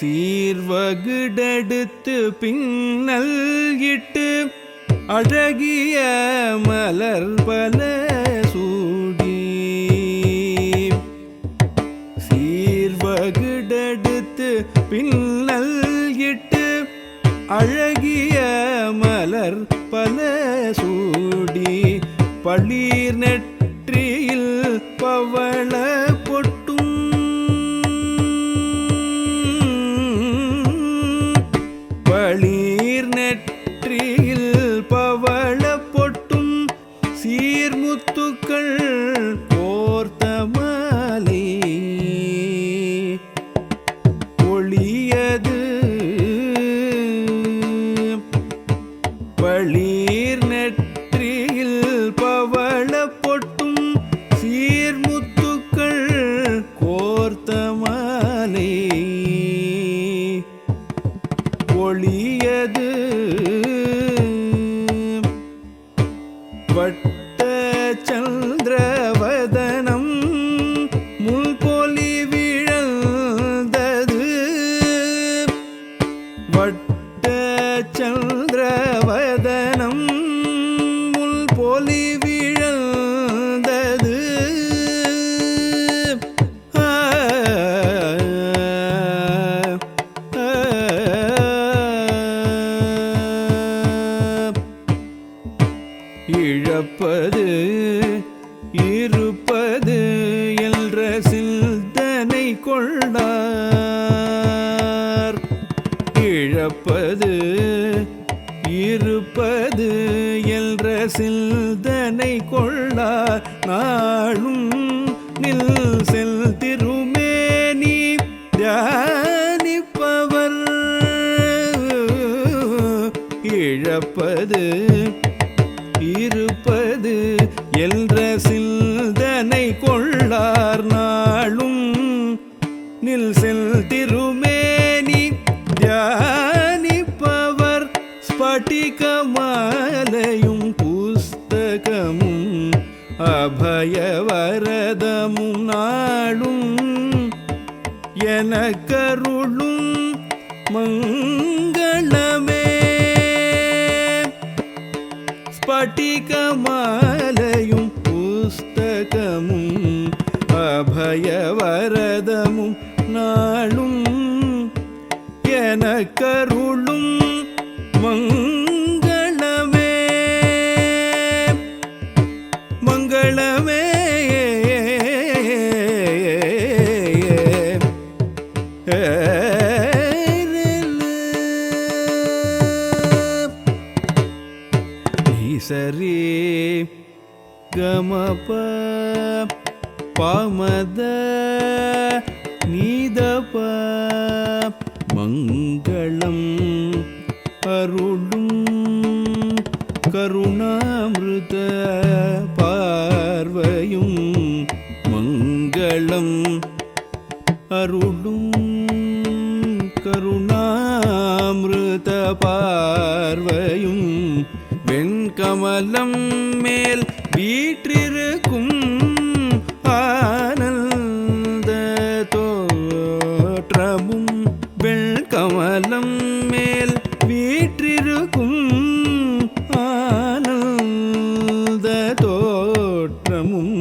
சீர்வகுடெடுத்து பின்னல் இட்டு அழகிய மலர் பல சூடி. சீர்வகுடெடுத்து பின்னல் இட்டு அழகிய மலர் பல சூடி. பழி சந்திரவதனம் முல் பொலிவி இழப்பது இருப்பது என்ற சிந்தனை கொண்டார் நாளும் நில் செல் திருமேனி தியானிப்பவர். இழப்பது இருப்பது என்ற சிந்தனை கொள்ளார் நாளும் நில் செல் புஸ்தகமும் அபயவரதமும் நாளும் எனக்கருளும் மங்களமே மங்களமே சரி கமப பமத நீதப மங்களம் அருளும் கருணாமிருத பார்வையும் மங்களம் அருளும் கருணாமிருத பார்வையும் வெண்கமலம் மேல் வீற்றிருக்கும் ஆனந்த தோற்றமும் வெண்கமலம் மேல் வீற்றிருக்கும் ஆனந்த தோற்றமும்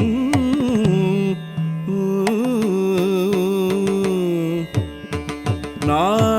நான்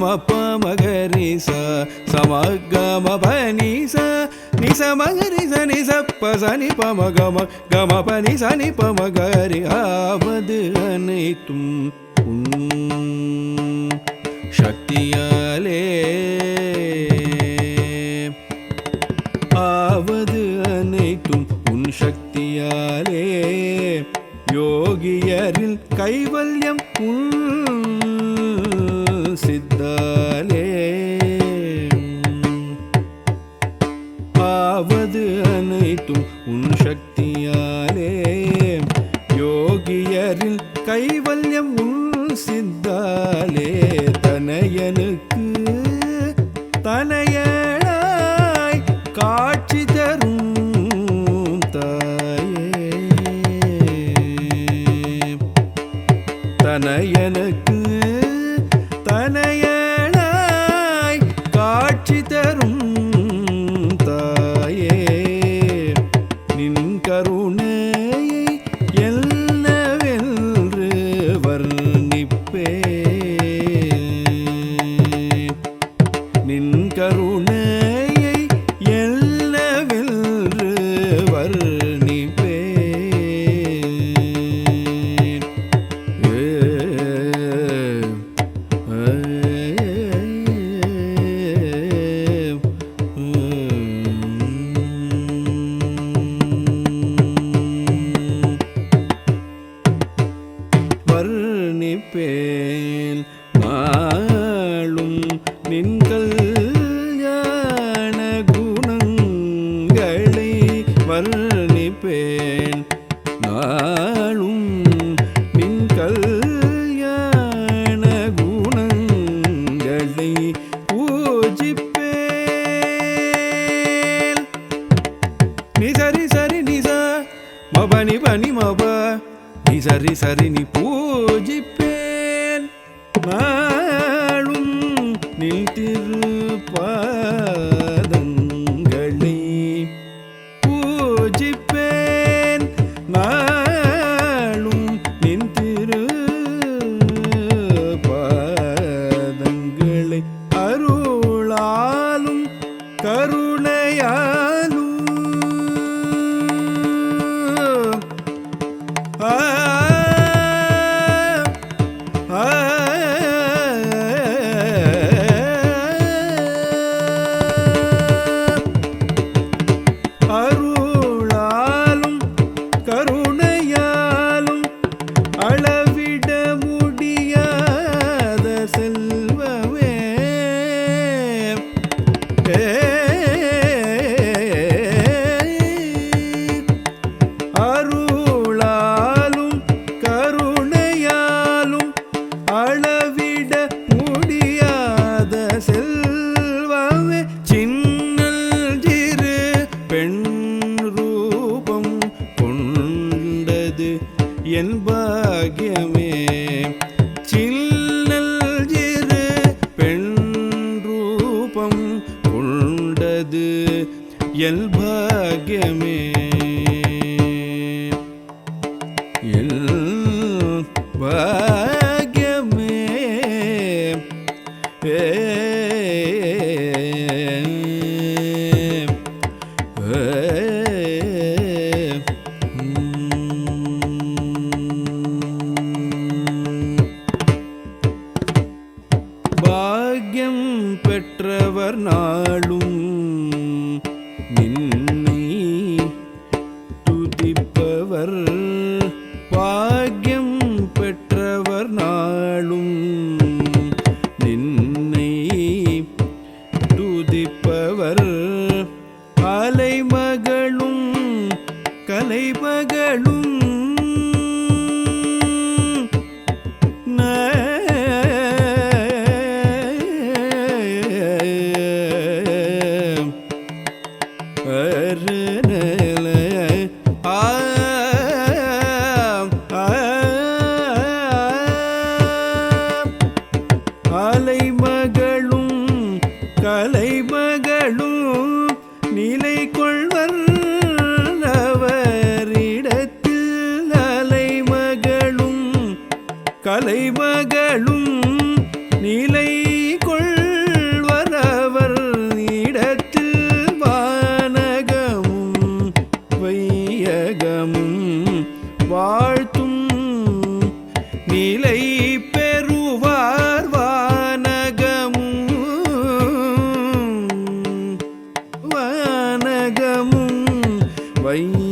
ஊ, ஊ. கம பமகரி ச சமகம பனி ச நிச மகரி ச நிச ப சனி பம கம கம பனி சனி பமகரி ஆவது அனைத்தும் உன் சக்தியாலே ஆவது அனைத்தும் உன் சக்தியாலே யோகியரில் கைவல்யம் உன் காட்சி தரும் தாயே. தனையன மன்னிப்பேன் நாளும் நின்கள் ஞான குணங்களை வர்ணிப்பேன். நாளும் நின்கள் ஞான குணங்களை பூஜிப்பேன். நிசரி சரி சரி நிச மப பனி மப நீ சரி சரி நீ பூஜிப்பேன். நாளும் நின் கே y el தலைமகளும் நிலை கொள்வரவர் இடத்து வானகமும் வையகமும் வாழ்த்தும். நிலை பெறுவார் வானகமும். வானகமும் வை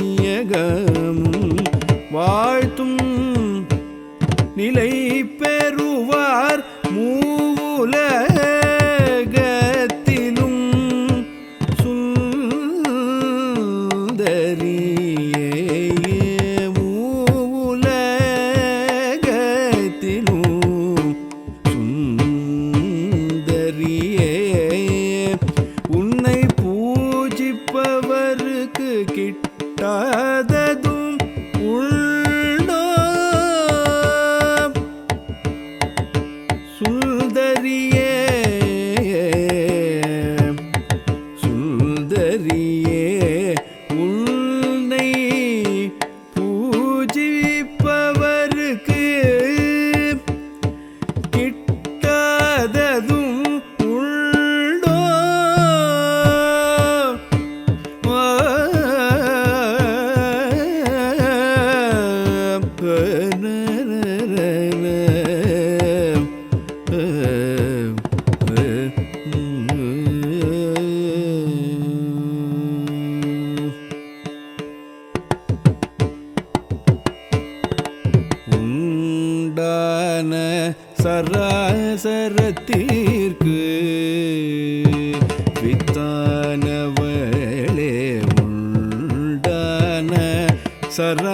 சராசரத்திற்கு வித்தானவளே உண்டான சர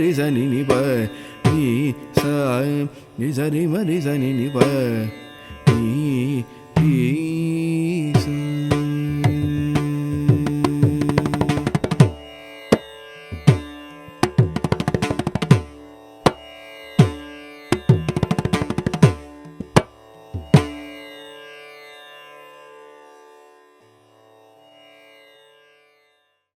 ri sa ni ni pa ni sa ni sa ni ma ni sa ni ni pa